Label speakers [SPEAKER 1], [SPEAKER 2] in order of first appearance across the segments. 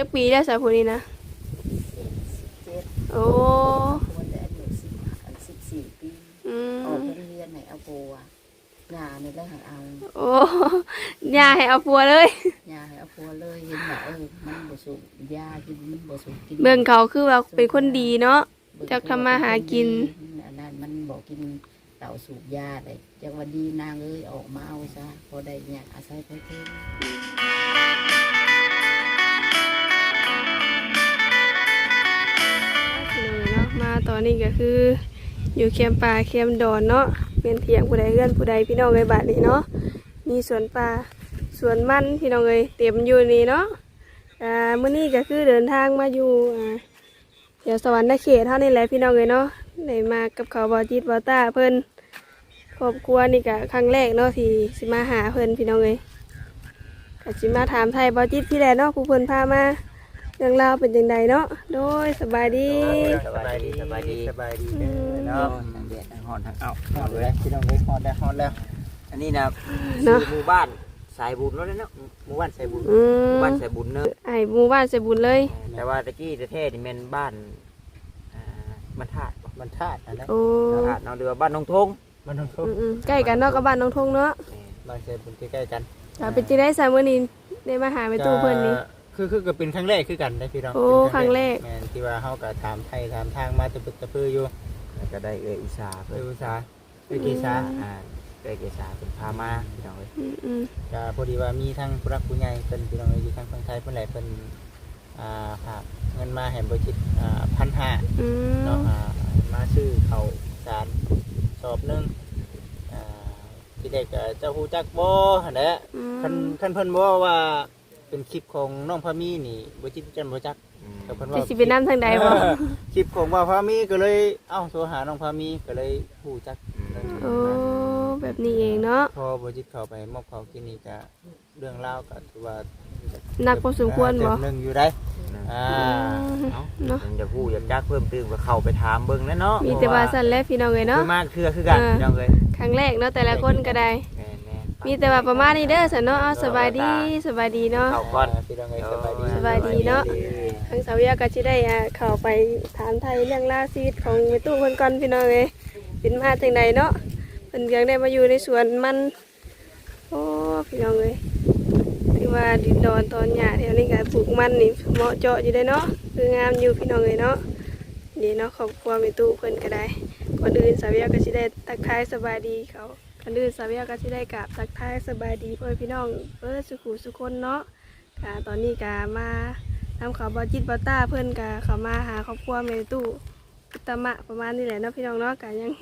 [SPEAKER 1] จักปีแล้วสาวผู้นี้นะ
[SPEAKER 2] เจ็ด
[SPEAKER 1] โอ้
[SPEAKER 2] คนได้อายุสิบอันสิบสี่ปี
[SPEAKER 1] อื
[SPEAKER 2] ออก
[SPEAKER 1] ม
[SPEAKER 2] โรงเรียนไหนเอาโบอะยาในได้ให้เอา
[SPEAKER 1] โอ้ย่าให้เอาปัวเลย
[SPEAKER 2] ยาให้เอาโบเลยเห็นว่าเออมันบ่สูบยากินมันบ่สูบกิน
[SPEAKER 1] เบิ่งเขาคือว่าเป็นคนดีเนาะ จักทำมาหากิน
[SPEAKER 2] อันนั้นมันบอกกินเต่าสูบยาเลยจักวันดีนางเอ้ยออกมาเอาซะพอได้เนี่ยอาศัยไปเพิ่ม
[SPEAKER 1] มาตอนนี้ก็คือ อยู่เคียมป่าเคียมดอนเนาะเป็นเถียงผู้ใดเอื้อนผู้ใดพี่น้องเลยบาดนี้เนาะมีสวนป่าสวนมันพี่น้องเลยเต็มอยู่นี่เนาะอ่ามื้อนี้ก็คือเดินทางมาอยู่อ่าเดี๋ยวสวรรค์เขตเท่านี้แหละพี่น้องเลยเนาะได้มากับเขาบอจิตบอต้าเพิ่นครอบครัวนี่ก็ครั้งแรกเนาะที่สิมาหาเพิ่นพี่น้องเลยก็สิมาถามไทยบอจิตพี่แหละเนาะผู้เพิ่นพามา เรื่องราวเป็นจังใดเนาะ โดยสบายดี
[SPEAKER 3] สบายดีสบายดีสบายดี
[SPEAKER 1] อืม
[SPEAKER 3] เนาะทางเด็ดทางหอนทางเอาหอนเลยพี่น้องเลยหอนได้หอนแล้ว อันนี้นะ
[SPEAKER 1] เนาะ
[SPEAKER 3] หมู่บ้านสายบุญแล้วเนาะหมู่บ้านสายบุญ
[SPEAKER 1] อื
[SPEAKER 3] หมู่
[SPEAKER 1] ม
[SPEAKER 3] บ้านสายบุญเนอะ
[SPEAKER 1] ไอ้หมู่บ้านเสบุญเลย
[SPEAKER 3] แต่ว่าตะกี้แท้ๆนี่เป็นบ้านอ่าบรรทัดบรรทัดอะไร
[SPEAKER 1] โอ้
[SPEAKER 3] บรรทัดเนาะหรือว่าบ้านนงทงบ้านนงทง
[SPEAKER 1] อืมๆใกล้กันเนาะกับบ้านน้องทงเนาะ
[SPEAKER 3] บ้านสายบุญใกล้ๆกัน
[SPEAKER 1] อ่าเป็นจีได้สามมื้อนี้ได้มาหาไปตู้เพิ่นนี่
[SPEAKER 3] คือคือก็เป็นครั้งแรกคือกันได้พี่น้อง
[SPEAKER 1] โอ้
[SPEAKER 3] เป็น
[SPEAKER 1] ครั้งแรก
[SPEAKER 3] แม่นที่ว่าเฮาก็ถามไทยถามทางมาตะปึกตะปืออยู่
[SPEAKER 4] แล้วก็ได้เอออิสา
[SPEAKER 3] เอ
[SPEAKER 4] เพิ่น
[SPEAKER 3] ออุตสาห์เออกีซา
[SPEAKER 4] อ่าได้เกษาเป็นพามาพี่น้องเอ้ย
[SPEAKER 1] อืมอืม
[SPEAKER 3] ก็พอดีว่ามีทั้งผู้รักผู้ใหญ่เป็นพี่น้องอยู่ทางฝั่งไทยเพิ่นแหละเพิ่นอ่าฝากเงินมาให้บริจิตอ่าพันห้า
[SPEAKER 1] อื
[SPEAKER 3] เนาะ
[SPEAKER 1] ม
[SPEAKER 3] อ่ามาซื้อเขาวสารสอบหนึงอ่าที่เด็กก็เจ้าฮู้จักบ่หั่นแหละ
[SPEAKER 1] อื
[SPEAKER 3] คัน
[SPEAKER 1] ม
[SPEAKER 3] คันเพิ่นบอกว่า เป็นคลิปของน้องพามีนี่บริจิตจันบ่จัก
[SPEAKER 4] อืม
[SPEAKER 3] แต่เพิ่น
[SPEAKER 1] จะ
[SPEAKER 3] ว่า
[SPEAKER 1] สิเป็นน้ำทางใดบ่
[SPEAKER 3] เออคลิปของว่าพามีก็เลยเอ้าโทรหาน้องพามีก็เลยฮู้จัก
[SPEAKER 1] โอ้แบบนี้เองเนาะ
[SPEAKER 3] พอบริจิตเข้าไปมอบเขาวกินนี่ก็เรื่องเล่าวก็ถือว่า
[SPEAKER 1] หนักพอสมควรบ่
[SPEAKER 3] เต็มหนึ่งอยู่ได้อ่า
[SPEAKER 4] เนาะ
[SPEAKER 1] เนาะ
[SPEAKER 4] ยังจะพูดอยากจักเพิ่มเติมก็เข้าไปถามเบิ่งแล้วเนาะ
[SPEAKER 1] มีแต่ว่าสั่นแหล้วพี่น้องเอ้ย
[SPEAKER 3] เนาะ
[SPEAKER 1] เนาะ
[SPEAKER 3] คือมากคือคือกัน
[SPEAKER 1] เออ
[SPEAKER 3] พี่น้องเลย
[SPEAKER 1] ครั้งแรกเนาะแต่ละคนก็ได้
[SPEAKER 4] แม่นแม่น
[SPEAKER 1] มีแต่ว่าประมาณนี้เด้อสันเนาะเอาสบายดีสบายดีเนาะ
[SPEAKER 4] เข้าก่อนา
[SPEAKER 3] พี่น้องเลยสบายดี
[SPEAKER 1] สบายดีเนาะ ทางสาวยาก็สิได้อ่าเข้าไปถามไทยเรื่องราวชีวิตของแม่ตู้เพิ่นก่อนพี่น้องเอ้ยเป็นมาจังใดเนาะเพิ่นยังได้มาอยู่ในสวนมัน โอ้พี่น้องเอ้ยถือว่าดินดอนตอนหญ้าแถวนี้ก็ปลูกมันนี่เหมาะเจาะอยู่ได้เนาะคืองามอยู่พี่น้องเอ้ยเนาะนี่เนาะครอบครัวแม่ตู้เพิ่นก็ได้ก่อนอื่นสาวยาก็สิได้ทักทายสบายดีเขา ก่อนอื่นสาวยาก็สิได้กราบทักทายสบายดีเพื่อนพี่น้องเปิดสุขุสุคนเนาะกะตอนนี้กะมาทำเขาบอจิตบอต้าเพื่อนกะเขามาหาครอบครัวเมตู้อุตมะประมาณนี้แหละเนาะพี่น้องเนาะกะยัง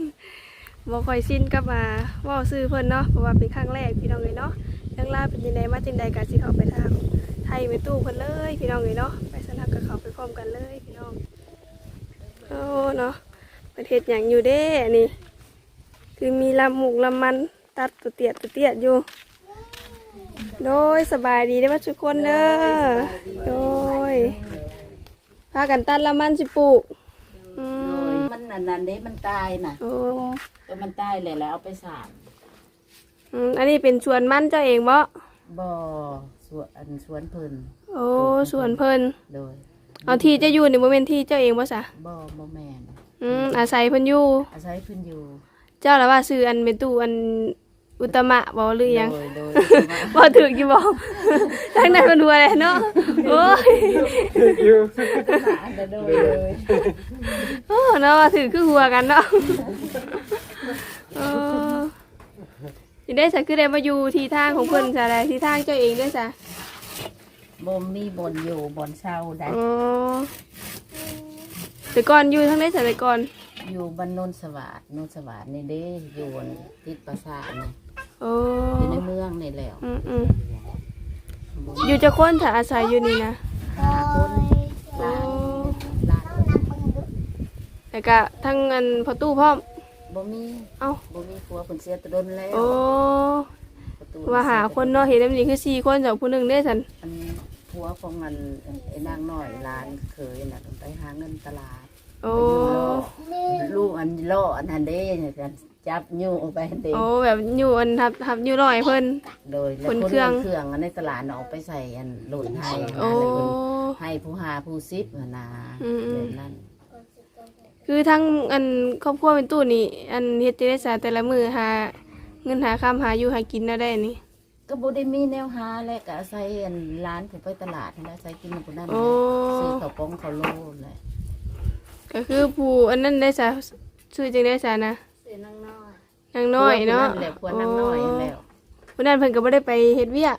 [SPEAKER 1] บ่ค่อยสิ้นกับมาว่าซื้อเพื่อนเนาะเพราะว่าเป็นครั้งแรกพี่น้องเลยเนาะเรื่องราวเป็นยังไงมาจังใดกะสิเขาไปทางไทยเมตู้เพิ่อนเลยพี่น้องเลยเนาะไปสนับกับเขาไปพร้อมกันเลยพี่น้องโอ้เนาะประเทศอย่างอยู่เด้อันนี่ คือมีลำหมูกลำมันตัดตัวเตียดตัวเตียดอยู่ โดยสบายดีได้อมาทุกคนเด้อโดยพากันตัดละมันสิปลูกอื
[SPEAKER 2] โด
[SPEAKER 1] ม
[SPEAKER 2] ยมันอันนั้นเด้มันตายน่ะ
[SPEAKER 1] โอ้
[SPEAKER 2] ก็มันตายเลยแล้วเอาไปสาน
[SPEAKER 1] อืมอันนี้เป็นสวนมันเจ้าเองบ่
[SPEAKER 2] บ่สวนอันสวนเพิ่น
[SPEAKER 1] โอ้สวนเพิ่น
[SPEAKER 2] โดย
[SPEAKER 1] เอาที่จะอยู่นี่บ่แม่นที่เจ้าเองบ่ซะ
[SPEAKER 2] บ่บ่แม่น
[SPEAKER 1] อืมอาศัยเพิ่นอยู่
[SPEAKER 2] อาศัยเพิ่นอยู่
[SPEAKER 1] เจ้าละว่าซื้ออันเป็นตู้อันอุตมะบ่หรือหยัง
[SPEAKER 2] โดยโดย
[SPEAKER 1] บ่ถึกอยู่บ่ทางนั้นมันหัวเลยเนาะโอ้ย
[SPEAKER 2] อันนั้นโดยเลย
[SPEAKER 1] โอ้เนาะว่าถือคือหัวกันเนาะเออสิได้สักคือได้มาอยู่ที่ทางของเพิ่นซะได้ที่ทางเจ้าเองด้วยซะ
[SPEAKER 2] บ่มีบ่อนอยู่บ่อนเช่าได้
[SPEAKER 1] อ๋อแต่ก่อนอยู่ทางไหนซะแต่ก่อน
[SPEAKER 2] อยู่บ้านโนนสวัสดโนนสวัสดนี่เด้อยู่บนติดปราสาทนี่
[SPEAKER 1] โอ้
[SPEAKER 2] อยู่ในเมืองนี่แหล้ว
[SPEAKER 1] อืมอืมอยู่จะคนถ้าอาศัยอยู่นี่นะ
[SPEAKER 2] ห้าคนห
[SPEAKER 1] โอ้
[SPEAKER 2] ลานหลาน
[SPEAKER 1] แต่ก็ทั้งอันพอตู้พร้อม
[SPEAKER 2] บ่มี
[SPEAKER 1] เอ้า
[SPEAKER 2] บ่มีผัวคนเสียแตะดนแล้ว
[SPEAKER 1] โอ้
[SPEAKER 2] ประตู
[SPEAKER 1] ว่าหาคนเนาะเห็นแบบนี้คือสี่คนจากผู้หนึ่งได้สัน
[SPEAKER 2] อันผัวของมันไอ้นางน้อยหลานเคยน่ะต้องไปหาเงินตลาด
[SPEAKER 1] โอ้
[SPEAKER 2] ลูกอันล่ออันนั้นเด้เนี่ยกันจับยูออกไปเด้
[SPEAKER 1] โอ้แบบอยู่อันทับทับอยู่ลอยเพิ่น
[SPEAKER 2] โดยแล้ว
[SPEAKER 1] ขน
[SPEAKER 2] คน
[SPEAKER 1] เครื่อง
[SPEAKER 2] เครื่องอันในตลาดเนาะเอาไปใส่อันหล่นให้นะ
[SPEAKER 1] โอ้
[SPEAKER 2] แล้วเพิ่นให้ผู้หาผู้ซิปหั่นนะ
[SPEAKER 1] อืมอืม
[SPEAKER 2] แบบนั้น
[SPEAKER 1] คือทั้งอันครอบครัวเป็นตู้นี่ อันเฮ็ดจิได้สาแต่ละมือหา เงินหาข้ามหาอยู่หากินน่ะได้นี่
[SPEAKER 2] ก็บ่ได้มีแนวหาและก็อาศัยอันร้านผมไปตลาดนั่นแหละใส่กินคนนั้น
[SPEAKER 1] โอ้
[SPEAKER 2] ซื้อข้าวป้องข้าวโลแหละ
[SPEAKER 1] ก็คือผู้อันนั้นได้สาชื่อจังได้สานะ
[SPEAKER 2] ซื้อนางน้อย
[SPEAKER 1] นางน้อยเนาะ
[SPEAKER 2] แหละพวกนางน้อยนั่นแหล้ว
[SPEAKER 1] ผู้นั้นเพิ่นก็บ่ได้ไปเฮ็ดเวียก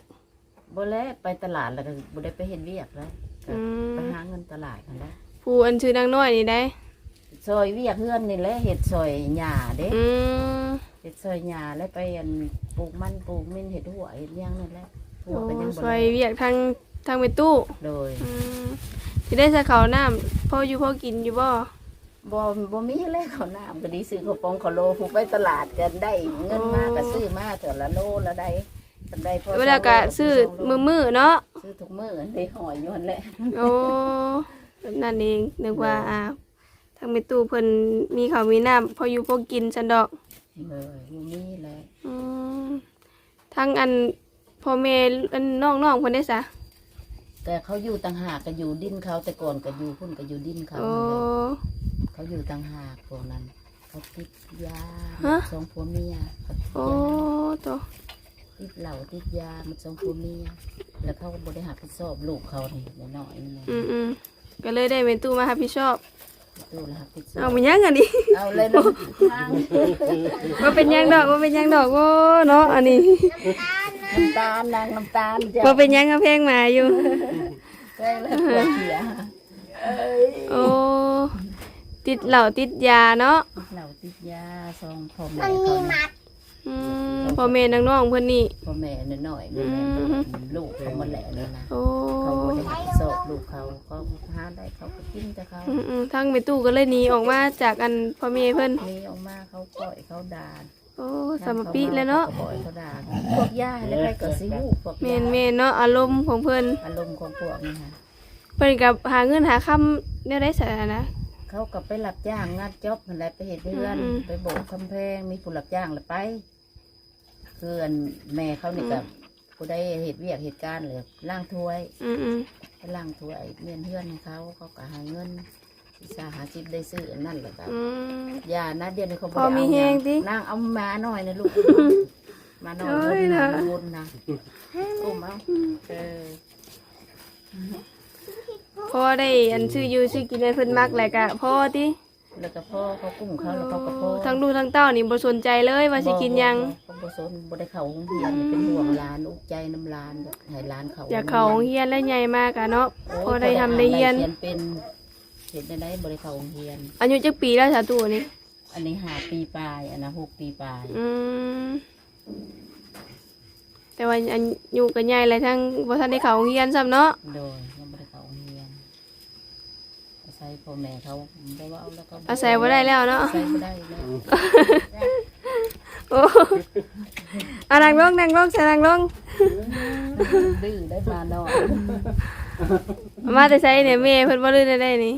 [SPEAKER 2] บ่แล้วไปตลาดแล้วก็บ่ได้ไปเฮ็ดเวียกแล้วก็
[SPEAKER 1] อืม
[SPEAKER 2] ไปหาเงินตลาดนั่นแหละ
[SPEAKER 1] ผู้อันชื่อนางน้อยนี่ได้
[SPEAKER 2] ซอยเวียกเฮือนนี่แหละเฮ็ดซอยหญ้าเด้
[SPEAKER 1] อืม
[SPEAKER 2] เฮ็ดซอยหญ้าแล้วไปอันปลูกมันปลูกมินเฮ็ดหัวเฮ็ดหยังนั่นแหละหัว
[SPEAKER 1] โอ้
[SPEAKER 2] ก็ยังบ่
[SPEAKER 1] ช่ว
[SPEAKER 2] ได้
[SPEAKER 1] ยเวียกทางทางไปตู้
[SPEAKER 2] โดย
[SPEAKER 1] อืม สิได้สะเขาวน้ำพออยู่พอกินอยู่บ่
[SPEAKER 2] บ่บ่มีแล้วข้าวน้ำก็ดีซื้อข้าวปองข้าวโลผู้ไปตลาดกันได้เงินมาก็ซื้อมาเท่าละโลละได้กันได้พอ
[SPEAKER 1] เวลาก็ซื้อมือมือๆเนาะ
[SPEAKER 2] ซื้อทุกมื้อได้หอยอยู่นั่นแหละ
[SPEAKER 1] โอ้แบบนั่นเองนึกว่าอ่าทางไปตู้เพิ่นมีข้าวมีน้ำพออยู่พอกินซันดอก
[SPEAKER 2] เลยบ่มีแล้ว
[SPEAKER 1] อืมทางอันพ่อแม่อันน้องๆเพิ่นได้ซะ
[SPEAKER 2] แต่เขาอยู่ต่างหากก็อยู่ดินเขาแต่ก่อนก็อยู่พุ่นก็อยู่ดินเขา
[SPEAKER 1] โอ้
[SPEAKER 2] นั่นแหละเขาอยู่ต่างหากพวกนั้น เขาติดยา
[SPEAKER 1] ฮะ
[SPEAKER 2] สองผัวเมียเขาติด
[SPEAKER 1] โอ้
[SPEAKER 2] ยา
[SPEAKER 1] ตัว
[SPEAKER 2] ติดเหล้าติดยามันสองผัวเมียแล้วเขาก็บริหารผิดชอบลูกเขานี่น้อยๆนี่นะ
[SPEAKER 1] อืมอืมก็เลยได้เป็นตู้มารับผิดชอบ
[SPEAKER 2] ตู้ละผิดชอ
[SPEAKER 1] เอา
[SPEAKER 2] บ
[SPEAKER 1] ไปยังอันนี้
[SPEAKER 2] เอาเลยลูกทาง
[SPEAKER 1] ว่าเป็นยังดอกว่าเป็นยังดอกโอ้เนาะอันนี้
[SPEAKER 2] น้ำตาลนางน้ำตาลจ้ะ
[SPEAKER 1] ว่าเป็นยังกระเพงมาอยู่
[SPEAKER 2] ใช่แล้วปวดเสียเอ้ย
[SPEAKER 1] โอ้ติดเหล้าติดยาเนาะ
[SPEAKER 2] เหล้าติดยาสองพ่อแม่เขานี่
[SPEAKER 1] อืมพ่อแม่น้องๆเพิ่นนี่
[SPEAKER 2] พ่อแม่น้อยๆนี่แหละลูกเขามาแหละนี่นะ
[SPEAKER 1] โอ้
[SPEAKER 2] เขาบริหารสอบลูกเขาเขาหาได้เขาก็กินแต่เขา
[SPEAKER 1] อืมอืมทั้งไปตู้ก็เลยหนีออกมาจากอันพ่อแม่เพิ่น
[SPEAKER 2] มีออกมาเขาปล่อยเขาด่า
[SPEAKER 1] โอ้สามปีแล้วเนาะ
[SPEAKER 2] ขปล่อยเขาด่าพวกย่าแล้วใครก็สิฮู้พวก
[SPEAKER 1] แม่
[SPEAKER 2] ย่าน
[SPEAKER 1] แม่นเนาะอารมณ์ของเพิ่น
[SPEAKER 2] อารมณ์ของพวกนี่ค่ะ
[SPEAKER 1] เพิ่นกับหาเงินหาคำแนวได้สานะ
[SPEAKER 2] เขาก็ไปรับจ้างงานจ็อบนั่นแหละไปเห็ดเรือน
[SPEAKER 1] อืม
[SPEAKER 2] ไปโบกคำแพงมีผู้รับจ้างแล้วไปคืออันแม่เขานี่กับผู้ได้เห็ดเวียกเหตุการณ์เลยล่างถ้วย
[SPEAKER 1] อืมอืม
[SPEAKER 2] ไปล่างถ้วยเมียนเฮือนให้เขาเขาก็หาเงิน วิสาหาจิบได้ซื้ออันนั่นแหละครับ
[SPEAKER 1] อืม
[SPEAKER 2] ยานะเดียวนี้เขาบ่
[SPEAKER 1] พอมี
[SPEAKER 2] ได้
[SPEAKER 1] แฮง
[SPEAKER 2] เอา
[SPEAKER 1] ติ
[SPEAKER 2] นางเอามาหน่อยนะลูก มาหน่อย
[SPEAKER 1] โอ้
[SPEAKER 2] วน
[SPEAKER 1] ย
[SPEAKER 2] นะ
[SPEAKER 1] นะ
[SPEAKER 2] วนนะอุ้มเอาเออ
[SPEAKER 1] พอได้อันชื่ออยู่ชื่อกินให้เพิ่นมักแหละก็พอติ
[SPEAKER 2] แล้วก็พ่อเขากุ้งเขาแล้วเขาก็พ่อ
[SPEAKER 1] ทั้งลูกทั้งเต้านี่บ่สนใจเลยว่าสิกินหยัง
[SPEAKER 2] เขาบ่สนบ่ได้เข้าโรงเรียนนี่เป็นห่วงหลานอุกใจน้ำหลานอยากให้หลานเขา
[SPEAKER 1] อยากเข้าโรงเรียนแล้วใหญ่มากอะเนาะ
[SPEAKER 2] โอ้ย
[SPEAKER 1] พอได้ทำได้เรียน
[SPEAKER 2] เขียนเป็น เห็นได้ไหนบ่ได้เข้าโรงเรียน
[SPEAKER 1] อายุจักปีแล้วสาตูนี่
[SPEAKER 2] อันนี้ห้าปีปลายอันนะหกปีปลาย
[SPEAKER 1] อืมแต่ว่าอันอยู่กันใหญ่เลยทั้งบ่ทันได้เข้าโรงเรียนซ้ำเนาะ
[SPEAKER 2] โดยยังบ่ได้เข้าโรงเรียนอาศัยพ่อแม่เขาบ่เว้าแล้วก็
[SPEAKER 1] อาศัยบ่ได้แล้วเนาะ
[SPEAKER 2] อาศัยบ่ได้แล้ว
[SPEAKER 1] โอ้อะนั่งลงนั่งลงใส่นั่งลง
[SPEAKER 2] ดื้อได้มาหน่อย
[SPEAKER 1] มาแต่ใช้เนี่ยแม่เพิ่นบ่ลืมได้ได้นี่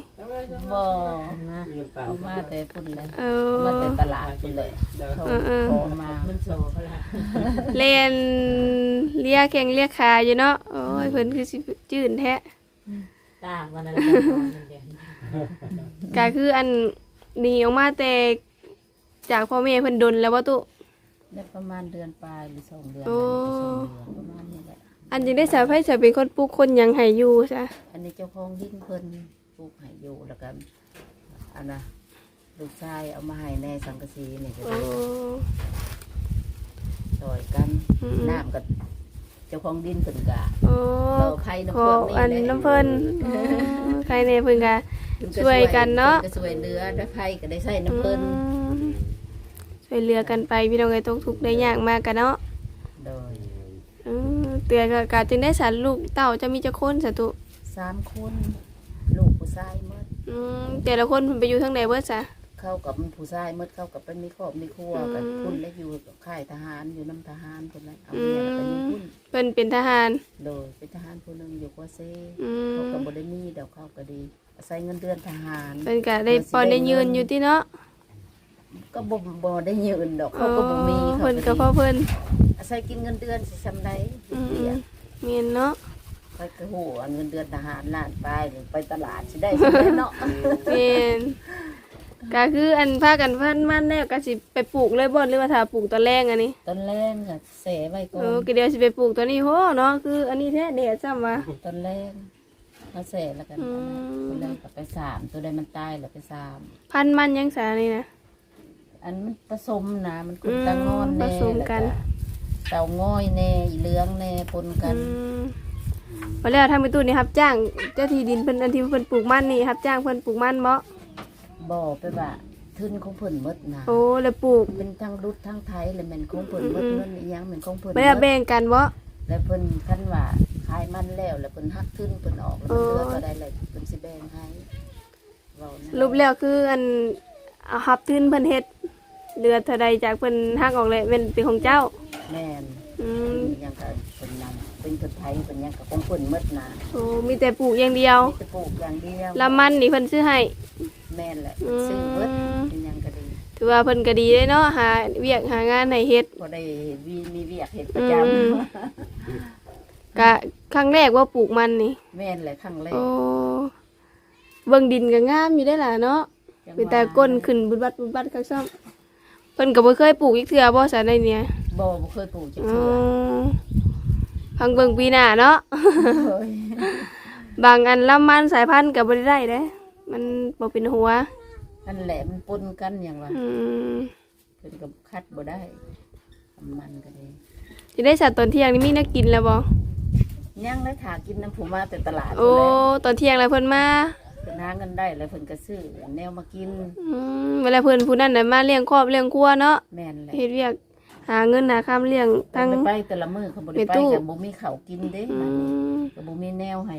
[SPEAKER 2] บ่เอามาแต่พุ่นเลย
[SPEAKER 1] เอ
[SPEAKER 2] มา
[SPEAKER 1] อ
[SPEAKER 2] แต่ตลาดพุ่นเลยเขา
[SPEAKER 1] เออเออ
[SPEAKER 2] ขอมามันโซเขาละ
[SPEAKER 1] เรียนเรียกแข่งเรียกขาอยู่เนาะโอ้ยเพิ่นคือสิจืดแท้
[SPEAKER 2] ตาวันนั้น
[SPEAKER 1] ก็คืออันหนีออกมาแต่จากพ่อแม่เพิ่นดนแล้วว่าตุ
[SPEAKER 2] ได้ประมาณเดือนปลายหรือสองเดือน
[SPEAKER 1] โอ้
[SPEAKER 2] สองเดือนประมาณนี้แหละ
[SPEAKER 1] อันจึงได้สาวไผจะเป็นคนปลูกคนหยังให้อยู่ซะ
[SPEAKER 2] อันนี้เจ้าของดินเพิ่น ปลูกให้อยู่แล้วก็อันน่ะลูกชายเอามาให้ในสังกะสีนี่ก็
[SPEAKER 1] โอ้
[SPEAKER 2] ซอยกัน
[SPEAKER 1] อืม
[SPEAKER 2] น้ำกับเจ้าของดินเพิ่นกะ
[SPEAKER 1] โอ้
[SPEAKER 2] เราไข่น้ำ
[SPEAKER 1] ขอ
[SPEAKER 2] เพิ่นนี่
[SPEAKER 1] อัน
[SPEAKER 2] แหละ
[SPEAKER 1] น้ำเพิ่นโอ้ใครในเพิ่นก็ช่วยกันเนาะ
[SPEAKER 2] พิ่ก็ช่วยเหลือได้ไข่ก็ได้ใส่น้ำเพิ่น
[SPEAKER 1] อืมช่วยเหลือกันไปพี่น้องไอ้ตกทุกข์ได้ยากมากกันเนาะ
[SPEAKER 2] โดย
[SPEAKER 1] อืมเตือนก็กะจึงได้สารลูกเต้าจะมีจักคนสาตุ
[SPEAKER 2] สามคน ลูกผู้ชายหมด
[SPEAKER 1] อืมแต่ละคนเพิ่นไปอยู่ทางใดเบิดซะ
[SPEAKER 2] เข้ากับผู้ชายหมดเข้ากับเป็นมีครอบมีครัวกับพุ่นและอยู่กับค่ายทหารอยู่น้ำทหารคนนั้นเอาเมียแล้วก็อยู่พุ่น
[SPEAKER 1] เพิ่นเป็นทหาร
[SPEAKER 2] โดยเป็นทหารผู้หนึงอยู่กัวเซ
[SPEAKER 1] อื
[SPEAKER 2] เขา
[SPEAKER 1] ม
[SPEAKER 2] กับบได้มีเดี๋ยวเขาก็ดี อาศัยเงินเดือนทหาร
[SPEAKER 1] เพิ่นก็ได้ปอนได้ยืนอยู่ที่เนาะ
[SPEAKER 2] ก็บ่บ่ได้ยืนดอกเขาก็บ่มี
[SPEAKER 1] อ๋อ
[SPEAKER 2] เขา
[SPEAKER 1] เพิ่นก็
[SPEAKER 2] ก็
[SPEAKER 1] พ่อ
[SPEAKER 2] ดี
[SPEAKER 1] เพิ่น
[SPEAKER 2] อาศัยกินเงินเดือนสิซำใด
[SPEAKER 1] อืม
[SPEAKER 2] เบี้ย
[SPEAKER 1] แม่นเนาะ
[SPEAKER 2] ไปก็โหอันเงินเดือนทหารล้านไปหรือไปตลาดสิได้สิได้เนาะ
[SPEAKER 1] แม่นก็คืออันพากันเพิ่นมันแล้วก็สิไปปลูกเลยบ่หรือว่าถ้าปลูกตอนแรกอันนี้
[SPEAKER 2] ตอนแรกก็เสไว้ก่อ
[SPEAKER 1] เออนก็เดี๋ยวสิไปปลูกตัวนี้โหเนาะคือ อันนี้แท้แดดซ้ำว่า
[SPEAKER 2] ตอนแรกเขาเสแล้วกัน
[SPEAKER 1] อืม
[SPEAKER 2] ตัวแรกก็ไปสามตัวใดมันตายแล้วไปสาม
[SPEAKER 1] พันธุ์มันยังสานี่นะ
[SPEAKER 2] อันมันผสมนะมันกุ
[SPEAKER 1] อื
[SPEAKER 2] น
[SPEAKER 1] ม
[SPEAKER 2] ตางอนแน่
[SPEAKER 1] ผสมกัน
[SPEAKER 2] แล้วเต่าง้อยแน่อีเหลืองแน่ปนกัน
[SPEAKER 1] อืม พอแล้วทางไปตู้นี่ครับ จ้างเจ้าที่ดินเพิ่นอันที่เพิ่นปลูกมันนี่ครับ จ้างเพิ่นปลูกมันบ่
[SPEAKER 2] บ่ไปว่าทุนของเพิ่นหมดนะ
[SPEAKER 1] โอ้แล้วปลูก
[SPEAKER 2] เป็นทั้งรุดทั้งไทยเลยแม่นของเพิ่นหมด
[SPEAKER 1] อืม
[SPEAKER 2] เงินอีหยังแม่นของเพิ่น
[SPEAKER 1] ไม่ได้แบ่งกันบ่
[SPEAKER 2] แล้วเพิ่นคันว่าขายมันแล้วแล้วเพิ่นหักทุนเพิ่นออกแล้วมันเหลือ
[SPEAKER 1] โอ้
[SPEAKER 2] เท่าใดเลยเพิ่นสิแบ่งให้เว้านะ
[SPEAKER 1] รูปแล้วคืออันเอาฮับทืนเพิ่นเฮ็ดเดือดเท่าใดจากเพิ่นหักออกเลยเป็นเป็นของเจ้า
[SPEAKER 2] แม่น
[SPEAKER 1] อืม
[SPEAKER 2] อีหยังก็เพิ่นนำ เป็นเพิ่นไทยเพิ่นหยังก็ของเพิ่นหมดนะ
[SPEAKER 1] โอ้มีแต่ปลูกอย่างเดียว
[SPEAKER 2] มีแต่ปลูกอย่างเดียว
[SPEAKER 1] แล้วมันนี่เพิ่นซื้อให้
[SPEAKER 2] แม่นแหละ
[SPEAKER 1] อืม
[SPEAKER 2] ซื้อเบิดเป็นหยังก็ดี
[SPEAKER 1] ถือว่าเพิ่นก็ดีเลยเนาะหาเวียกหางานให้เฮ็ด
[SPEAKER 2] บ่ได้วีมีเวียกเฮ็ดประจำ
[SPEAKER 1] อืม ก็ครั้งแรกว่าปลูกมันนี่
[SPEAKER 2] แม่นแหละครั้งแรก
[SPEAKER 1] โอ้เบิ่งดินก็งามอยู่ได้ล่ะเนาะ
[SPEAKER 2] จัง
[SPEAKER 1] เป็นแต่ก้นขึ้นบุดบัดบุดบัดคักซ้ำเพิ่นก็บ่เคยปลูกอีกเทื่อบ่ซะในเนี่ย
[SPEAKER 2] บ่บ่เคยปลูกจัก
[SPEAKER 1] อ๋
[SPEAKER 2] เทื่อ
[SPEAKER 1] อ พังเบิ่งปีหน้าเนาะ
[SPEAKER 2] เฮ้ย
[SPEAKER 1] บางอันลำมันสายพันธุ์ก็บ่ได้ได้เด้มันบ่เป็นหัว
[SPEAKER 2] นั่นแหละมันปนกันอย่างว่า
[SPEAKER 1] อืม
[SPEAKER 2] เพิ่นก็คัดบ่ได้ทำมันก็ดี
[SPEAKER 1] สิได้สัตว์ตอนเที่ยงนี่มีนักกินแล้วบ่
[SPEAKER 2] ยังได้ถากินน้ำผู้มาแต่ตลาด
[SPEAKER 1] โอ้
[SPEAKER 2] พู้นแหละ
[SPEAKER 1] ตอนเที่ยงแล้วเพิ่นมา
[SPEAKER 2] เพิ่นหาเงินได้แล้วเพิ่นก็ซื้อแนวมากิน
[SPEAKER 1] อืมเวลาเพิ่นผู้นั้นน่ะมาเลี้ยงครอบเลี้ยงครัวเนาะ
[SPEAKER 2] แม่นแหละ
[SPEAKER 1] เฮ็ดเวียก หาเงินหาคำเลี้ยง
[SPEAKER 2] ตั้
[SPEAKER 1] ทั้
[SPEAKER 2] ง
[SPEAKER 1] ง
[SPEAKER 2] ไปแต่ละมื้อเขาบ่ได้
[SPEAKER 1] ไป
[SPEAKER 2] ไป
[SPEAKER 1] ตู้
[SPEAKER 2] ก็บ่มีข้าวกินเด้
[SPEAKER 1] อื
[SPEAKER 2] มัน
[SPEAKER 1] ม
[SPEAKER 2] ก็บ่มีแนวให้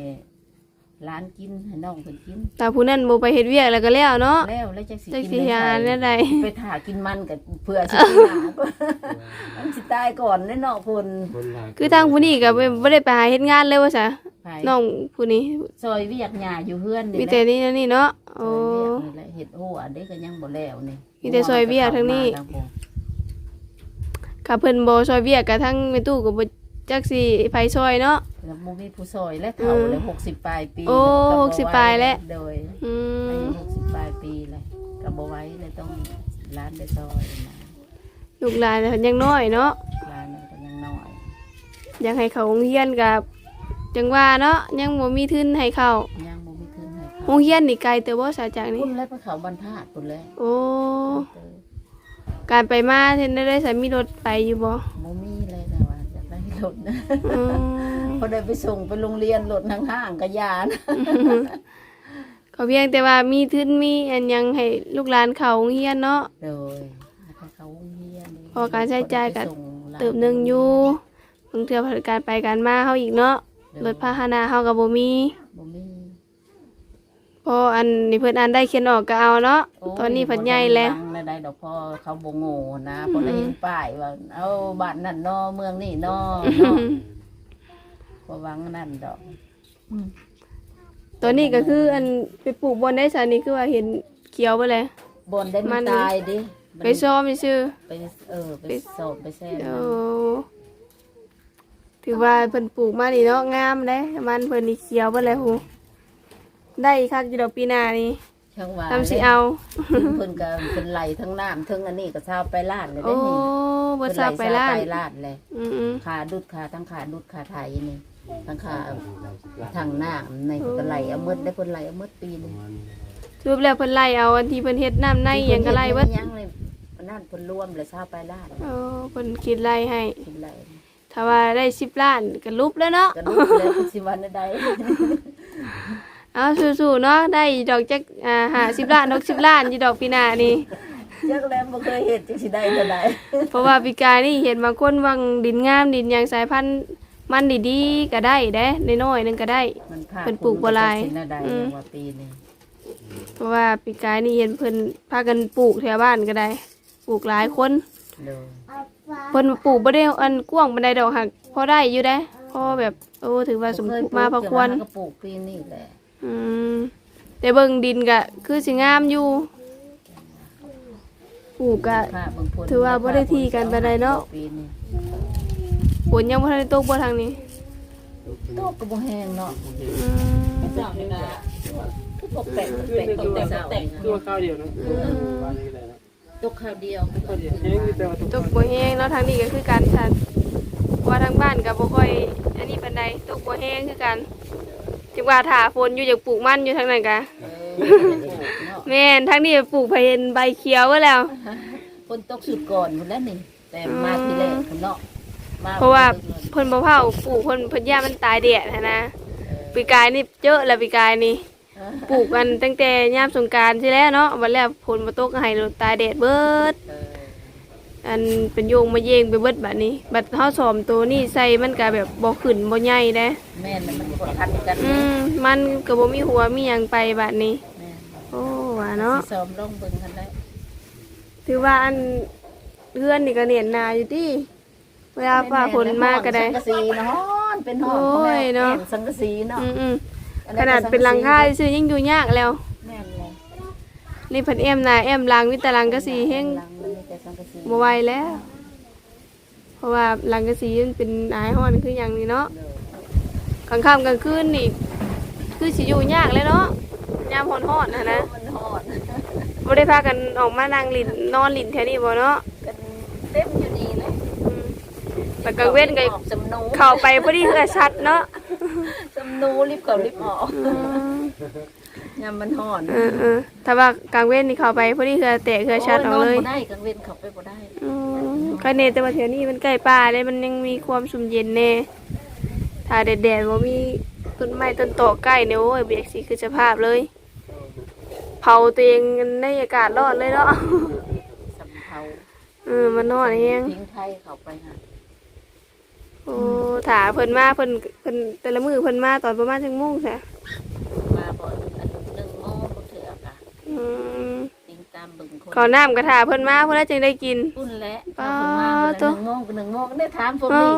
[SPEAKER 2] ร้านกินให้น้องเพิ่นกิน
[SPEAKER 1] แต่ผู้นั้นบ่ไปเฮ็ดเวียกแล้วก็แล้วเนาะ
[SPEAKER 2] แล้วแล้วจักสิ
[SPEAKER 1] จัก
[SPEAKER 2] กิน
[SPEAKER 1] สิ
[SPEAKER 2] ได้
[SPEAKER 1] หา
[SPEAKER 2] ไส
[SPEAKER 1] แน่ใด
[SPEAKER 2] ไปถ่ากินมันกับเพื่อสิกินหาก็ มันสิตายก่อนแน่เนาะคน
[SPEAKER 1] คือทางผู้นี้ก็บ่บ่ได้ไปหาเฮ็ดงานเลยว่าซะ
[SPEAKER 2] ไป
[SPEAKER 1] น้องผู้นี้
[SPEAKER 2] ซอยเวียกหญ้าอยู่เฮือน
[SPEAKER 1] มีแต่นี่นะนี่เนาะ
[SPEAKER 2] โอ้
[SPEAKER 1] โอ้
[SPEAKER 2] เวียกนี่แหละเฮ็ดหัวเด็กก็ยังบ่แล้วนี่
[SPEAKER 1] มีแต่ซอยเวียกทางนี้
[SPEAKER 2] หัวมัก็เข้ามาทางผม
[SPEAKER 1] ค่ะเพิ่นบ่ซอยเวียกกับทั้งแม่ตู้ก็บ่จักสิไผซอยเนาะ
[SPEAKER 2] แล้วบ่มีผู้ซอยและเฒ่าเลย60ปลายปี
[SPEAKER 1] โอ้
[SPEAKER 2] ก็บ่
[SPEAKER 1] 60ปลายแล้ว
[SPEAKER 2] โดย
[SPEAKER 1] อื
[SPEAKER 2] อามยุ60ปลายปีเลยก็บ่ไหว้เลยต้องร้านได้ซอยนะ
[SPEAKER 1] ลูกหลานเพิ่นยังน้อยเนาะ
[SPEAKER 2] ร้านนั้นก็ยังน้อย
[SPEAKER 1] อยากให้เขาโรงเรียนกับจังว่าเนาะยังบ่มีทุนให้เขา
[SPEAKER 2] ยังบ่มีทุนให้
[SPEAKER 1] โร
[SPEAKER 2] เขา
[SPEAKER 1] งเรียนนี่ไกลแต่บ่สาจากนี่
[SPEAKER 2] คุณแล้วไปเขาบรรทัดพุ่นเลย
[SPEAKER 1] โอ้ การไปมาเฮ็ดได้ได้สามีรถไปอยู่บ่
[SPEAKER 2] บ่มีเลยแต่ว่าอยากได้รถนะ
[SPEAKER 1] อืม
[SPEAKER 2] พอได้ไปส่งไปโรงเรียนรถห่างๆก็ยาน
[SPEAKER 1] เขาเพียงแต่ว่ามีทุนมีอันหยังให้ลูกหลานเขาโรงเรียนเนาะ
[SPEAKER 2] โดยแล้วก็เขาโรงเรียน
[SPEAKER 1] พอการใช้จ่ายก็
[SPEAKER 2] พอได้ไปส่งหลา
[SPEAKER 1] เติบหนึงอยู่บางเทื่อผ่านการไปการมาเฮาอีกเนาะรถพาหนะเฮาก็บ่มี
[SPEAKER 2] บ่มี
[SPEAKER 1] พออันนี้เพิ่นอ่านได้เขียนออกก็เอาเนาะ
[SPEAKER 2] โอ้ย
[SPEAKER 1] ตอนนี้เพิ่นใหญ่แล้ว
[SPEAKER 2] บ่ได้ได้ดอกพ่อเขาบ่โง่นะพอได้เห็นป้ายว่าเอาบ้านนั่นเนาะเมืองนี่เนาะเนาะบ่หวังนั่นดอก
[SPEAKER 1] ตัวนี้ก็คืออันไปปลูกบอนได้สานี่คือว่าเห็นเขียวไปเลย
[SPEAKER 2] บนได้
[SPEAKER 1] มั
[SPEAKER 2] มันน ตายดิ
[SPEAKER 1] ไปซ้อมซื่อ
[SPEAKER 2] ไปเออไปสอบไปแซ่
[SPEAKER 1] ๆโอ้ถือว่าเพิ่นปลูกมานี่เนาะงามเด้มันเพิ่นนี่เขียวไปเลยฮู ได้คักอยู่ดอกปีหน้านี่
[SPEAKER 2] ช่างว่า
[SPEAKER 1] ทำสิเอา
[SPEAKER 2] เพิ่นก็เพิ่นไหลทั้งน้ำทั้งอันนี้ก็เช้าไปลาดเลย
[SPEAKER 1] โอ้
[SPEAKER 2] ได้นี่
[SPEAKER 1] บ่ทราบไปล้าน
[SPEAKER 2] เพิ่นไหลลาดเลย
[SPEAKER 1] อืม
[SPEAKER 2] ขาดุดขาทั้งขาดุดขาไทยนี่ทั้งขาทางน้ำในก็ไหลเอาหมดได้เพิ่นไหลเอาหมดปีนึง
[SPEAKER 1] ๆรูปแล้วเพิ่นไล่เอาอันที่เพิ่นเฮ็ดน้ำในหยังก็ไล่เบิด
[SPEAKER 2] ยังเลยนั่นเพิ่นรวมเลยเช้าไปลาด
[SPEAKER 1] โอ้เพิ่นคิดไล่ให้
[SPEAKER 2] กินไหล
[SPEAKER 1] ถ้าว่าได้10ล้านก็ลุบแล้วเนาะ
[SPEAKER 2] กระดุดเลยสิวันใด
[SPEAKER 1] เอาสู้ๆเนาะได้ดอกจักอ่า50ล้าน60ล้านอยู่ดอกปีหน้านี่
[SPEAKER 2] จักแล้วบ่เคยเฮ็ดจังสิได้เท่าใด
[SPEAKER 1] เพราะว่าปีกายนี่เห็นบางคนวางดินงามดินอย่างสายพันธุ์มันดีๆก็ได้เด้น้อยๆหนึงก็ได้
[SPEAKER 2] มันผ่า
[SPEAKER 1] เพิ่นปลูกบ่หลาย
[SPEAKER 2] สินใด
[SPEAKER 1] อืม
[SPEAKER 2] ว่าปีนี้
[SPEAKER 1] เพราะว่าปีกายนี่เห็นเพิ่นพากันปลูกแถวบ้านก็ได้ ปลูกหลายคน
[SPEAKER 2] โดย
[SPEAKER 1] เพิ่นปลูกบ่ได้อันกว้างปานใดดอกหักพอได้อยู่ได้พอแบบโอ้ถือว่าสมมาพอควร
[SPEAKER 2] ก็ปลูกปีนี่แหละ
[SPEAKER 1] อืมแต่เบิ่งดินก็คือสิงามอยู่ปลูกก็
[SPEAKER 2] ผ้าบางคน
[SPEAKER 1] ถือว่าบ่ได้ที่กันปานใดเนาะ
[SPEAKER 2] ปีนี้
[SPEAKER 1] ฝนยังบ่ทันได้ตกบ่ทางนี้
[SPEAKER 2] ตกก็บ่แห้งเนาะ
[SPEAKER 1] อืม
[SPEAKER 2] เจ้านี่นะคือตกแต่งแต่งตกแต่งแต่ง
[SPEAKER 5] ตัวข้าวเดียวนะ
[SPEAKER 1] อืม
[SPEAKER 5] วันนี้เลยนะ
[SPEAKER 2] ตกข้าวเดียว
[SPEAKER 5] ข้าวเดียวเองมีแต่ว่า
[SPEAKER 1] ตกบ่แห้งเนาะทางนี้ก็คือกันซั่นว่าทางบ้านก็บ่ค่อย อันนี้ปานใดตกบ่แห้งคือกัน จังว่าถ้าฝนอยู่อยากปลูกมันอยู่ทางนั้นก็
[SPEAKER 2] เออเนาะ
[SPEAKER 1] แม่นทางนี้ปลูกไปเห็นใบเขียวไว้แล้ว
[SPEAKER 2] คนตกสุดก่อนหมดแล้วนี่ แต่มาทีแรกพุ่นเนาะม
[SPEAKER 1] เพราะว่าเพิ่นบ่เผาปลูกเพิ่นเพิ่นย่ามันตายแดดหั้นนะปีกายนี่เยอะแล้วปีกายนี่ปลูกกันตั้งแต่ยามสงกรารใช่แล้วเนาะวันแล้วฝนมาตกให้เราตายแดดเบิด
[SPEAKER 2] เออ
[SPEAKER 1] อันเป็นโยงมาเยงไปเบิดบัดนี้ บัดเฮาสอมตัวนี่ใส่มันก็แบบบ่ขึ้นบ่ใหญ่เด้
[SPEAKER 2] แม่นน่ะมันคนทันกัน
[SPEAKER 1] อืมมันก็บ่มีหัวมีหยังไปบัดนี้
[SPEAKER 2] แม่น
[SPEAKER 1] โอ้ว่าเนาะ
[SPEAKER 2] สิซ้อมลองเบิ่งกันได้
[SPEAKER 1] ถือว่าอันเพื่อนนี่ก็เนียนนาอยู่ติเวลาฟ้าฝนมาก็ได้
[SPEAKER 2] สังกะสีเนาะเป็นห้อง
[SPEAKER 1] โอ้ยเนาะ
[SPEAKER 2] แม่สังกะสีเนาะ
[SPEAKER 1] อืมอืมขนาดเป็นหลังคาซื่อๆยังอยู่ยากแล้ว
[SPEAKER 2] แม่นเลย
[SPEAKER 1] นี่เพิ่นแอมหนาแอมหลังมีแต่หลังกะสีแห้ง
[SPEAKER 2] หลังมันมีแต่สั งกะสี
[SPEAKER 1] บ่ไหวแล้ว เพราะว่าหลังกะสีมันเป็นอายฮ้อนคืออย่างนี้เนาะ
[SPEAKER 2] เด้อก
[SPEAKER 1] ลางค่ำกลางคืนนี่คือสิอยู่ยากเลยเนาะยามฮ้อนๆนะนะ
[SPEAKER 2] มันฮอด
[SPEAKER 1] บ่ได้พากันออกมานั่งลินนอนลินแถวนี้บ่เนาะ
[SPEAKER 2] กันเต็มอยู่นี่เลย
[SPEAKER 1] อืมแต่กลางเว้นก็
[SPEAKER 2] ออกสำนู
[SPEAKER 1] เข้าไปพอดีคือชัดเนาะ
[SPEAKER 2] สำนูรีบเข้ารีบออก
[SPEAKER 1] อืม
[SPEAKER 2] ยามมันฮอด
[SPEAKER 1] เออเออถ้าว่ากลางเว้นนี่เข้าไปพอดีคือแตะคือชัดออกเลย
[SPEAKER 2] โนบ่ได้กลางเว้นเข้าไปบ่ได้
[SPEAKER 1] อืมก็เนแต่ว่าแถวนี้มันใกล้ป่าเลยมันยังมีความสุ่มเย็นแน่ถ้าแดดๆว่ามีต้นไม้ต้นตอกใกล้เนี่ยโอ้ยเบียกสีคือสภาพเลย เผาตัวเองในอากาศร้อนเลยเนาะ
[SPEAKER 2] สำเภา
[SPEAKER 1] เออมันนอนเอง
[SPEAKER 2] ทิ้งไทยเข้าไปหา
[SPEAKER 1] โอ้ถาเพิ่นมาเพิ่นเพิ่นแต่ละมือเพิ่นมาตอนประมาณจังโมงแท้
[SPEAKER 2] มาบ่อนอันหนึ่งโมงบ่เถื่ อกะ
[SPEAKER 1] อืม
[SPEAKER 2] ติงตามเบิ่งคน
[SPEAKER 1] ขอน้ำกระถาเพิ่นมาเพิ่นแล้วจึงได้กิน
[SPEAKER 2] พุ่นและ
[SPEAKER 1] ป้า
[SPEAKER 2] เอาเพิ่นมา
[SPEAKER 1] ตั
[SPEAKER 2] ตัว วหนึ่งโมงกับหนึ่งโมงก็ได้ถามพวก
[SPEAKER 1] อ๋อ
[SPEAKER 2] นี้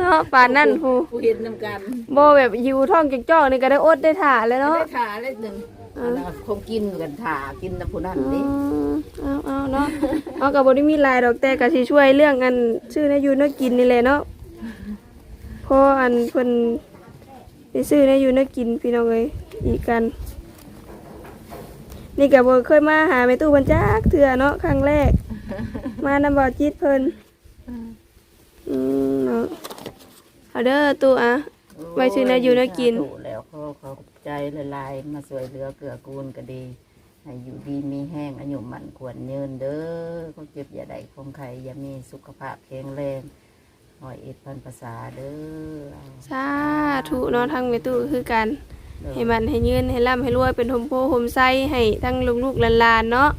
[SPEAKER 1] เนาะป่านนั่นผู้
[SPEAKER 2] ผู้เห็นนำกัน
[SPEAKER 1] บ่แบบอยู่ท้องจ้องๆนี่ก็ได้อดได้ถ่าเลยเนาะ
[SPEAKER 2] ได้ถาได้หนึ่งอันนั้นคงกินกันถากินน้ำผู้นั้น
[SPEAKER 1] อื
[SPEAKER 2] นี่
[SPEAKER 1] มเอาเอาเนาะเอากับบได้มีหลายดอกแต่ก็สิช่วยเรื่องอันชื่อในยูเนอกินนี่แหละเนาะเพราะอันเพิ่นไปซื้อในยูเนอกินพี่น้องเอ้ยอีกกัน นี่ก็บ่เคยมาหาแม่ตู้เพิ่นจักเทื่อเนาะครั้งแรก มานำบ่อจิตเพิ่นอืมเนาะเอาเด้อตู้อะ ไว้ซื้อนะอยู่นะกิน
[SPEAKER 2] ถูแล้วเขาเขาใจละลายมาสวยเหลือเกลือกูลก็ดีให้อยู่ดีมีแห้งอายุมันควรยืนเด้อเขาเจ็บอย่าใดคงไข่อย่ามีสุขภาพแข็งแรงหอยเอ็ดพันภาษาเด้อเอา
[SPEAKER 1] สาธุเนาะทั้งแม่ตู้คือกัน
[SPEAKER 2] เด้อ
[SPEAKER 1] ให้มันให้ยืนให้ร่ำให้รวยเป็นหมโพหมไส้ให้ทั้งลูกๆหลานๆเนาะ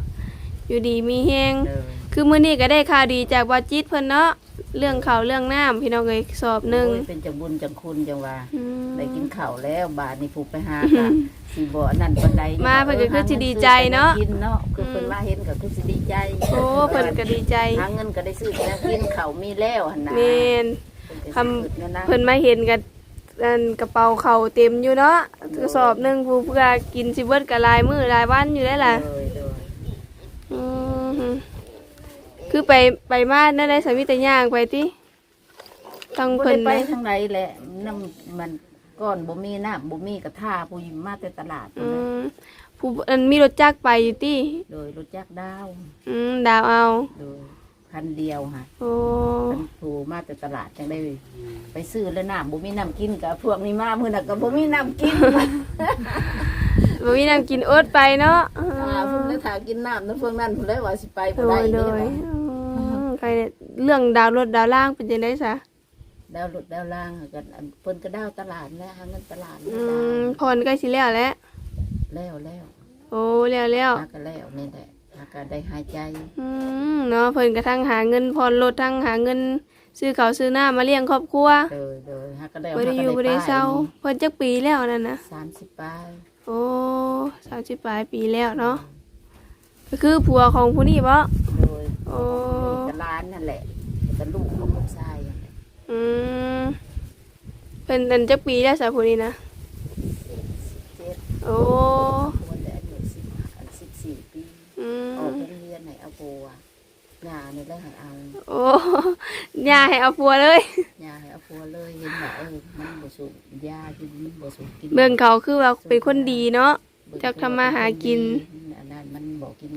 [SPEAKER 1] อยู่ดีมีแฮง
[SPEAKER 2] เด้อ
[SPEAKER 1] คือมื้อนี้ก็ได้ข่าวดีจากบอจิตเพิ่นเนาะเรื่องข่าวเรื่องน้ำพี่น้องเอ้ยสอบหนึ่ง
[SPEAKER 2] โอ้ยเป็นจังบุญจังคุณจังว่า
[SPEAKER 1] อืม
[SPEAKER 2] ได้กินข้าวแล้วบาทนี่ผูกไปหาค่ะสีบ่อนั่นปันใด
[SPEAKER 1] มาเพิ่นก็คือสิดีใจเนาะ
[SPEAKER 2] กินเนาะคือเพิ่นมาเห็นก็คือสิดีใจ
[SPEAKER 1] โอ้เพิ่นก็ดีใจ
[SPEAKER 2] หาเงินก็ได้ซื้อแล้วกินข้าวมีแล้วหั่นน่ะ
[SPEAKER 1] แม่นคำเพิ่นมาเห็นกัน อันกระเป๋าเขาวเต็มอยู่เนาะกระสอบหนึงผู้เพื่อกินสิเบิดก็หลายมื้อหลายวันอยู่ได้ล่ะ
[SPEAKER 2] เลยเลย
[SPEAKER 1] อืมคือไปไปมานั่นได้สามีแต่ย่างไปติต้อง
[SPEAKER 2] บ่
[SPEAKER 1] เพิ่
[SPEAKER 2] ได้
[SPEAKER 1] น
[SPEAKER 2] ไป
[SPEAKER 1] นะ
[SPEAKER 2] ทางใดแหละน้ำมันก่อนบ่มีน้ำบ่มีกระทาผู้ยิมมาแต่ตลาด
[SPEAKER 1] อืมผู้อันมีรถจักรไปอยู่ติ
[SPEAKER 2] โดยรถจักรดาว
[SPEAKER 1] อืมดาวเอา
[SPEAKER 2] โดย คันเดียวค่ะ
[SPEAKER 1] โอ้
[SPEAKER 2] คันผู้มาแต่ตลาดจังได้ ไปซื้อแล้วน้ำบ่มีน้ำกินกับพวกนี้มามื้อน่ะก็บ่มีน้ำกิน
[SPEAKER 1] บ่มีน้ำกินอดไปเนาะอื
[SPEAKER 2] อ่าเพิ่นเลยถามกินน้ำนะเพิ่นนั่นเพิ่นเลยว่าสิไป
[SPEAKER 1] โด
[SPEAKER 2] บ่ได้
[SPEAKER 1] ยโด
[SPEAKER 2] เด้
[SPEAKER 1] ยอืมใครเนี่ยเรื่องดาวรถดาวล่างเป็นจังได๋ซะ
[SPEAKER 2] ดาวรถดาวล่างกันอันเพิ่นก็ดาวตลาดแล้วหาเงินตลาด
[SPEAKER 1] อืมพรใกล้สิแล้วแหล้ว
[SPEAKER 2] แล้วแล้ว
[SPEAKER 1] โอ้แล้วแล้ว
[SPEAKER 2] หากันแล้วนี่แหละ หากันได้หายใจ
[SPEAKER 1] อืมเนาะเพิ่นก็ทั้งหาเงินพรรถทั้งหาเงิน ซื้อข้าวซื้อน้ำมาเลี้ยงครอบครัว
[SPEAKER 2] โดยโดยฮักก็ได้
[SPEAKER 1] บ่ได้อยู่บ่ได้เศร้าเพิ่นจักปีแล้วนั่นน่ะ
[SPEAKER 2] สามสิบปลาย
[SPEAKER 1] โอ้สามสิบปลายปีแล้วเนาะก็คือผัวของผู้นี้บ่
[SPEAKER 2] โดย
[SPEAKER 1] โอ้
[SPEAKER 2] กับร้านนั่นแหละกับลูกของลูกชายนั่นแหละ
[SPEAKER 1] อืมเพิ่นเป็นจักปีแล้วสาวผู้นี้นะ
[SPEAKER 2] เจ็ด
[SPEAKER 1] โอ้
[SPEAKER 2] คนแต่อายุสิบสิบสี่ปี
[SPEAKER 1] อื
[SPEAKER 2] ออก
[SPEAKER 1] ม
[SPEAKER 2] ไปเรียนไหนเอาโบอะยาเนี่ยได้ให้เอา
[SPEAKER 1] โอ้ย่าให้เอาผัวเลย
[SPEAKER 2] ยาให้เอาพัวเลยเห็นว่าเออมันบ่สูบยากินบ่สูบกิน
[SPEAKER 1] เบิ่งเขาคือว่าเป็นคนดีเนาะจักทำมาหากิน
[SPEAKER 2] อันนั้นมันบอกกิน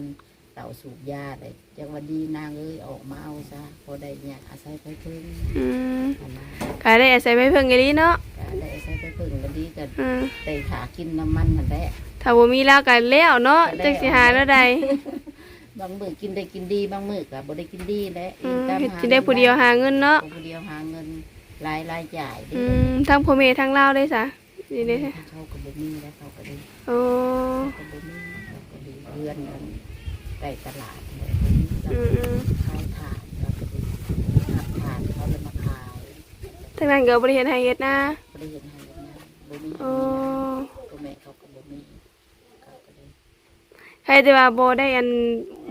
[SPEAKER 2] เต่าสูบยาเลยจังว่าดีนางเอ้ยออกมาเอาซะพอได้เนี่ยอาศัยไปพึ่ง
[SPEAKER 1] อืม
[SPEAKER 2] อันนั้น
[SPEAKER 1] ก็ได้อาศัยไปเพิ่งอีหลีเนาะ
[SPEAKER 2] ก็ได้อาศัยไปพึ่งก็ดีกัน
[SPEAKER 1] อืม
[SPEAKER 2] แต่หากินน้ำมันนั่นแหละ
[SPEAKER 1] ถ้าบ่มีแล้วก็แล้วเนาะจักสิหาแล้วใด
[SPEAKER 2] บางมื้อกินได้กินดีบางมื้อก็บ่ได้กินดีแหละ
[SPEAKER 1] อืม
[SPEAKER 2] ตาม
[SPEAKER 1] เฮ็ด
[SPEAKER 2] หา
[SPEAKER 1] สิได้ผู้เดียวหาเงินเนาะ
[SPEAKER 2] ผู้เดียวหาเงินรายรายจ่ายเด้
[SPEAKER 1] อืมทั้งพ่อแม่ทั้งลาวได้ซะนี่เด้
[SPEAKER 2] เขาก็บ่มีแล้วเขาก็ดี
[SPEAKER 1] โอ้
[SPEAKER 2] เขาก็บ่มีเขาก็ดีเรือนกันใกล้ตลาดเลย
[SPEAKER 1] อืมอืม
[SPEAKER 2] ขายถ่านเขาก็ดีขับถ่านเขาเลยมาขาย
[SPEAKER 1] ทั้งนั้นก็บ่ได้เฮ็ดให้เฮ็ดนะ
[SPEAKER 2] บ่ได้เห็นให้เลยนะบ่มี
[SPEAKER 1] โอ้
[SPEAKER 2] พ่อแม่เขาก็บ่มีเขาก็ดี
[SPEAKER 1] ใค รแต่ว่าบ่ได้อัน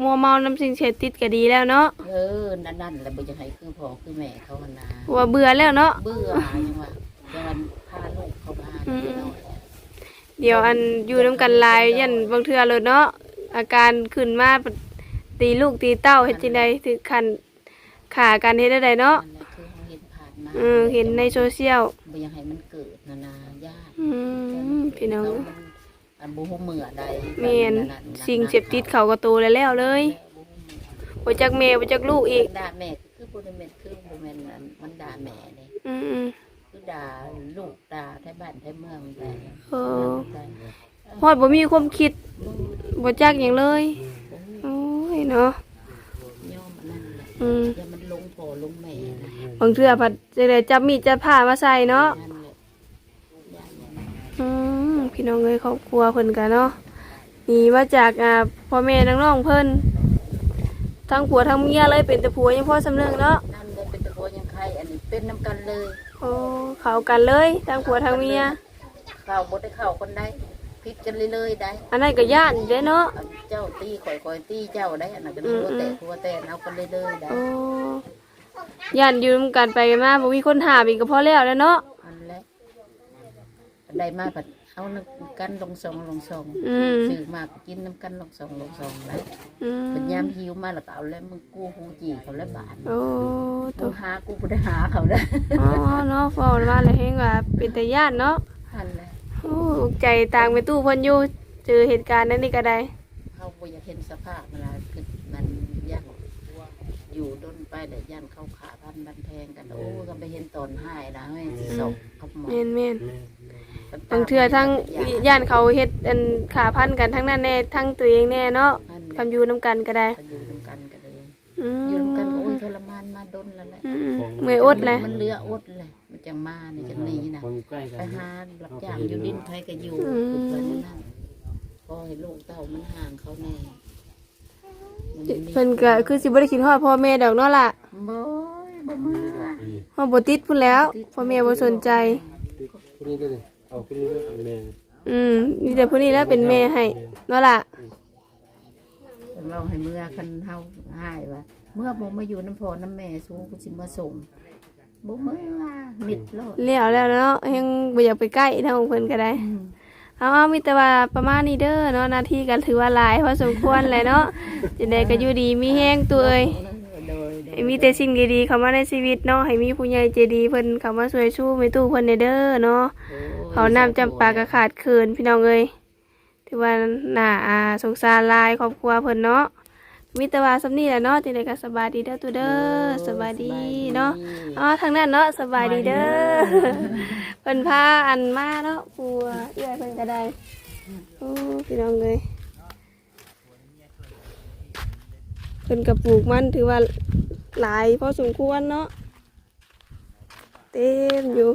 [SPEAKER 1] มัวเมาน้ำสิ่งเสพติดก็ดีแล้วเนาะ
[SPEAKER 2] เออนั่นนั่นแหละบ่จะให้คือพ่อคือแม่เขาหั่นนะ
[SPEAKER 1] เพราะว่าเบื่อแล้วเนาะ
[SPEAKER 2] เบื่อยังว่ายังว่าพาลูกเขามาเดี๋ยวน้อย
[SPEAKER 1] เดี๋ยวอันอยู่น้ำกันหลายยันบางเทื่อเลยเนาะอาการขึ้นมาตีลูกตีเต้าเฮ็ดจังไดถึงคันขากันเฮ็ดได้เนาะ
[SPEAKER 2] นั่นแหละคือเขาเห็นผ่านมา
[SPEAKER 1] เออเห็นในโซเชียล
[SPEAKER 2] บ่อยากให้มันเกิดนานาญาติ
[SPEAKER 1] อืมพี่น้อง
[SPEAKER 2] อันบ่ฮู้มื้อใด
[SPEAKER 1] แม่นสิ่งเสพติดเขาก็โตแล้วแล้วเลยบ่จักแม่บ่จักลูกอีก
[SPEAKER 2] ด่าแม่คือบ่ได้แม่นคือบ่แม่นอันมันด่าแม่นี่
[SPEAKER 1] อืม
[SPEAKER 2] คือด่าลูกด่าไทบ้านไทเมืองได้
[SPEAKER 1] ๆเออฮอดบ่มีความคิดบ่จักหยังเลยโอ้ยเนาะ
[SPEAKER 2] ยอมอันนั้นแหละ
[SPEAKER 1] อืม
[SPEAKER 2] อย่ามันลงพ่อลงแม่นะ
[SPEAKER 1] บางเทื่อผัดจังไดจับมีดจับผ้ามาใส่เนาะ พี่น้องเอ้ยครอบครัวเพิ่นกันเนาะมีมาจากอ่าพ่อแม่น้องๆเพิ่นทั้งผัวทั้งเมียเลยเป็นแต่ผัวยังพ่อสำเนึกเนาะ
[SPEAKER 2] นั่นเลยเป็นตะโพยังใครอันนี้เป็นน้ำกันเลย
[SPEAKER 1] โอ้เข้ากันเลยทั้งผัวทั้งเมีย
[SPEAKER 2] เข้าบ่ได้เข้าคนใดพิดกันเลยๆได้
[SPEAKER 1] อันนั้นก็ญาติอยู่เด้เนาะ
[SPEAKER 2] อันเจ้าตีข่อยข่อยตีเจ้าได้อันนั้นก็ดูว่าแต่หัวแต่เอากันเลยๆได้
[SPEAKER 1] โอ้ญาติอยู่นำกันไปกันมาบ่มีคนหาอีกก็พอแล้วแล้วเนาะ
[SPEAKER 2] อันแหละได้มาผัด เอาน้ำกันลงซองลงซอง
[SPEAKER 1] อืม
[SPEAKER 2] ซื้อมาก็กินน้ำกันลงซองลงซองได้
[SPEAKER 1] อืม
[SPEAKER 2] เป็นยามหิวมาแล้วก็เอาแล้วมึงกู้หูจีเขาแล้วบาท
[SPEAKER 1] โอ้
[SPEAKER 2] กู
[SPEAKER 1] ตัว
[SPEAKER 2] หากูบ่ได้หาเขาได้
[SPEAKER 1] อ๋อเนาะฟ้ามาแล้วเฮงว่าเป็นแต่ญาติเนาะ
[SPEAKER 2] อันแหละ
[SPEAKER 1] โอ้ใจต่างไปตู้เพิ่นอยู่เจอเหตุการณ์นั้นนี่ก็ได้
[SPEAKER 2] เขาบ่อยากเห็นสภาพเวลาคือมันย่านอยู่ดนไปแต่ย่านเขาขาพันบันแทงกันโอ้ก็ไปเห็นตอนหายนะให้สิศพกับหมอ
[SPEAKER 1] แม่นแม่น บางเทื่อทั้งย่านเขาเฮ็ดอันขาพันกันทั้งนั้นแน่ทั้งตัวเองแน่เนาะ
[SPEAKER 2] อัน
[SPEAKER 1] คำอยู่นํกันก็ได้
[SPEAKER 2] ก็อยู่นำกันกันเลย
[SPEAKER 1] อืม
[SPEAKER 2] อยู่นำกันก็โอ้ยทรมานมาดนแล้วแหละ
[SPEAKER 1] อืมเมื่อยอดเลย
[SPEAKER 2] มันเหลืออดเลยมันจังมานี่จังนี้นะ
[SPEAKER 3] คนใกล้กั
[SPEAKER 2] ไป
[SPEAKER 3] น
[SPEAKER 2] หารับจ้างอยู่ดินไทยก็อยู่
[SPEAKER 1] อืม
[SPEAKER 2] ฝึกเลยนั่นพอให้ลูกเต้ามันห่างเขาแน่มันมี
[SPEAKER 1] เพิ่นก็คือสิบ่ได้คิดฮอดพ่อแม่ดอกเนาะล่ะ
[SPEAKER 2] บ่ยบ่มือละ
[SPEAKER 1] เฮาบ่ติดพุ่นแล้วพ่อแม่บ่สนใจ
[SPEAKER 3] คนนี้ก็ เลยเอาคนนี้ก็แม่
[SPEAKER 1] อืมมีแต่ผู้นี้แล้วเป็นแม่ให้เนาะล่ะ
[SPEAKER 2] เราให้เมื่อคันเฮาหายว่าเมื่อบ่มาอยู่น้ำพ่อน้ำแม่สู้กูสิมาส่งบ่มือว่ามิดโลด
[SPEAKER 1] แล้วแล้วเนาะยังบ่อยากไปใกล้ทางเพิ่นก็ได้เอาเอามีแต่ว่าประมาณนี้เด้อเนาะหน้าที่กันถือว่าหลายพอสมควรเลยเนาะจังไดก็อยู่ดีมีแฮงตัวเอ้ยมีแต่สิ่งดีๆเข้ามาในชีวิตเนาะให้มีผู้ใหญ่ใจดีเพิ่นเข้ามาช่วยชู้ไม่ตู้เพิ่นได้เด้อเนาะ เขาน้ำจำปาก็ขาดเขินพี่น้องเอ้ยถือว่าน่าอาสงสารหลายครอบครัวเพิ่นเนาะมีแต่ว่าสำนี้แหละเนาะจังไดก็สบายดีเด้อตัวเด้อสบายดีเนาะอ๋อทางนั้นเนาะสบายดีเด้อเพิ่นพาอันมาเนาะปัวเอื้อยเพิ่นก็ได้โอ้พี่น้องเอ้ยเพิ่นก็ปลูกมันถือว่าหลายพอสมควรเนาะเต็มอยู่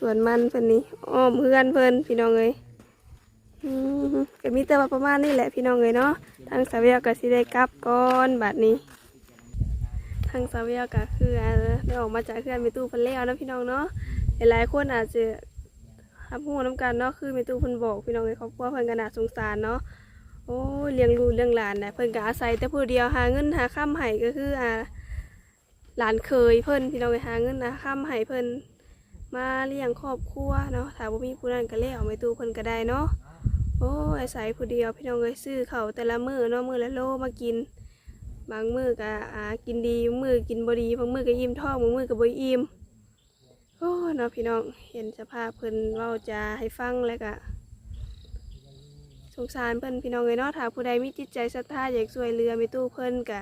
[SPEAKER 1] สวนมันเพิ่นนี่อ้อมเพื่อนเพิ่นพี่น้องเอ้ยอืมก็มีแต่ว่าประมาณนี้แหละพี่น้องเอ้ยเนาะทางสาวเวียก็สิได้กลับก่อนบัดนี้ ทางสาวเวียก็คืออ่าได้ออกมาจากเพื่อนเมตู้เพิ่นแล้วนะพี่น้องเนาะหลายๆคนอาจจะรับรู้น้ำกันเนาะคือเมตู้เพิ่นบอกพี่น้องในครอบครัวเพิ่นก็น่าสงสารเนาะโอ้ยเลี้ยงลูกเลี้ยงหลานนะเพิ่นก็อาศัยแต่ผู้เดียวหาเงินหาค่ำให้ก็คืออ่าหลานเคยเพิ่นพี่น้องไปหาเงินหาค่ำให้เพิ่น มาเลี้ยงครอบครัวเนาะถ้าบ่มีผู้นั้นก็แล้วเมตู้เพิ่นก็ได้เนาะโอ้ยอาศัยผู้เดียวพี่น้องเอ้ยซื้อเขาแต่ละมื้อเนาะมื้อละโลมากิน บางมือก็อ่ากินดีบางมือกินบดีบางมือก็อิ่มท้องบางมือก็บ่อิ่มโอ้เนาะพี่น้องเห็นสภาพเพิ่นเว้าจาให้ฟังแล้วก็สงสารเพิ่นพี่น้องเลยเนาะถ้าผู้ใดมีจิตใจศรัทธาอยากช่วยเหลือมีตู้เพิ่นก็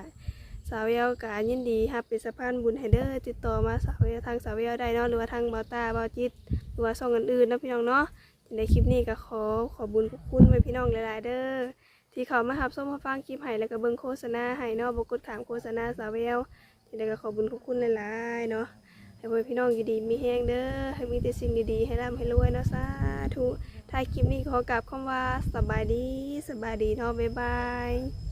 [SPEAKER 1] สาวเยาวกายินดีรับเป็นสะพานบุญให้เด้อติดต่อมาสาวเยาวทางสาวเยาวได้เนาะหรือว่าทางเบาตาเบาจิตหรือว่าช่องอื่นๆนะพี่น้องเนาะในคลิปนี้ก็ขอขอบุญขอบคุณไว้พี่น้องหลายๆเด้อที่เขามาหับส้มมาฟังคลิปให้แล้วก็เบิ่งโฆษณาให้เนาะบกดขามโฆษณาสาวแววที่ได้ก็ขอบุญขอบคุณหลายๆเนาะให้พ่อพี่น้องอยู่ดีมีแห้งเด้อให้มีแต่สิ่งดีๆให้ร่ำให้รวยเนาะสาธุท้ายคลิปนี้ขอกลับคำว่าสบายดีสบายดีเนาะบ๊ายบาย